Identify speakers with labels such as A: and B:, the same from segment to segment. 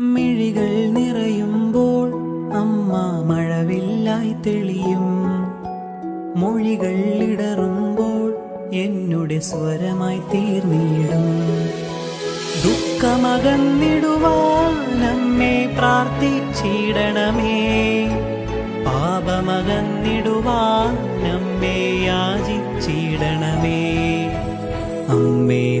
A: മിഴികൾ നിറയുമ്പോൾ അമ്മ മഴവില്ലായി തെളിയും. മൊഴികൾ ഇടറുമ്പോൾ എന്നുടെ സ്വരമായി തീർന്നിടും. ദുഃഖമകന്നിടുവാൻ നമ്മെ പ്രാർത്ഥിച്ചിടണമേ. പാപമകന്നിടുവാൻ നമ്മെ യാചിച്ചിടണമേ. അമ്മേ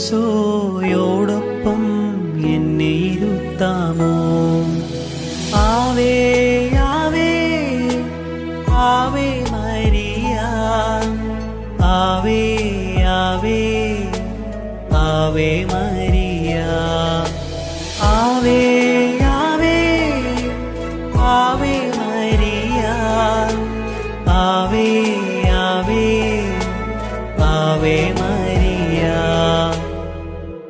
A: ഈശോയോടൊപ്പം എന്നെ ഇരുത്താമോ? Ave Ave Ave Maria Ave Ave Ave Maria. Ave Ave Ave Maria Ave Ave Ave Maria.